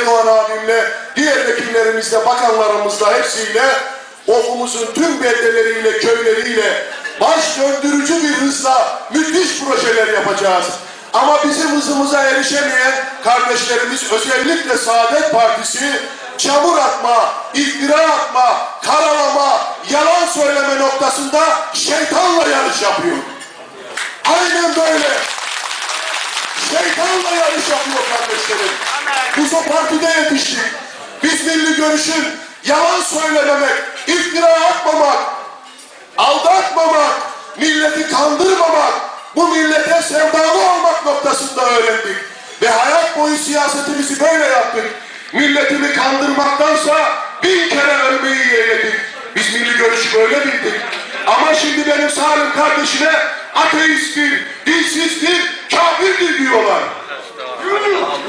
Erdoğan abimle, diğer vekillerimizle, bakanlarımızla hepsiyle okumuzun tüm beldeleriyle, köyleriyle baş döndürücü bir hızla müthiş projeler yapacağız. Ama bizim hızımıza erişemeyen kardeşlerimiz özellikle Saadet Partisi çamur atma, iftira atma, karalama, yalan söyleme noktasında şeytanla yarış yapıyor. Aynen böyle. Şeytanla yarış yapıyor görüşün yalan söylememek, iftira atmamak, aldatmamak, milleti kandırmamak, bu millete sevdalı olmak noktasında öğrendik. Ve hayat boyu siyasetimizi böyle yaptık. Milletimi kandırmaktansa bin kere ölmeyi yeğledik. Biz milli görüşü böyle bildik. Ama şimdi benim Salim kardeşime ateisttir, dinsizdir, kafirdir diyorlar.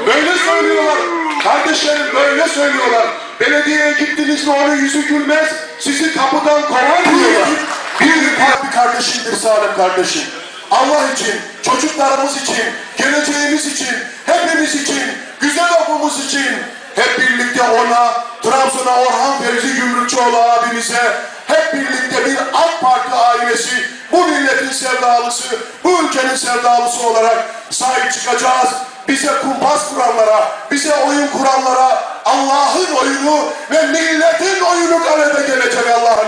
Böyle söylüyorlar. Kardeşlerim böyle söylüyorlar. Belediyeye gittiniz mi onun yüzü gülmez. Sizi kapıdan kovar diyorlar. Bir parti kardeşimdir Salim kardeşim. Allah için, çocuklarımız için, geleceğimiz için, hepimiz için, güzel okulumuz için hep birlikte ona, Trabzon'a Orhan Fevzi Gümrükçoğlu abimize hep birlikte bir AK Parti ailesi, bu milletin sevdalısı, bu ülkenin sevdalısı olarak sahip çıkacağız. Bize kumpas kuranlara, bize oyun kuranlara Allah'ın oyunu ve milletin oyunu galebe gelecek Allah'ın